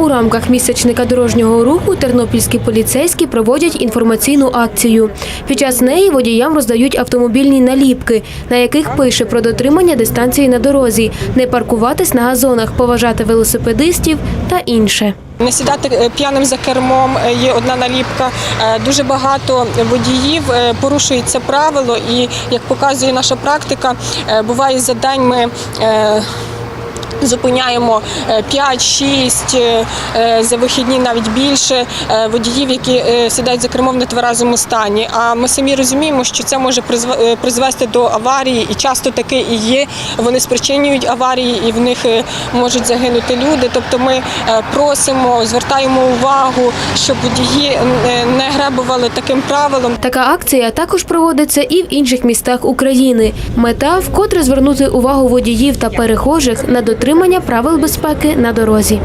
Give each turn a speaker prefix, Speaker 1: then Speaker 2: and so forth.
Speaker 1: У рамках місячника дорожнього руху тернопільські поліцейські проводять інформаційну акцію. Під час неї водіям роздають автомобільні наліпки, на яких пише про дотримання дистанції на дорозі, не паркуватись на газонах, поважати велосипедистів та інше.
Speaker 2: Не сідати е, п'яним за кермом е, є одна наліпка. Е, Дуже багато водіїв порушують це правило, і як показує наша практика, буває за день. Е, Зупиняємо 5-6 за вихідні навіть більше е, водіїв, які е, сідають за кермом в нетверезому стані. А ми самі розуміємо, що це може призв- е, призвести до аварії, і часто таке і є. Вони спричинюють аварії, і в них е, можуть загинути люди. Тобто ми е, просимо, звертаємо увагу, щоб водії е, не гребували таким правилом.
Speaker 1: Така акція також проводиться і в інших містах України. Мета вкотре звернути увагу водіїв та перехожих на дотримання правил безпеки на дорозі.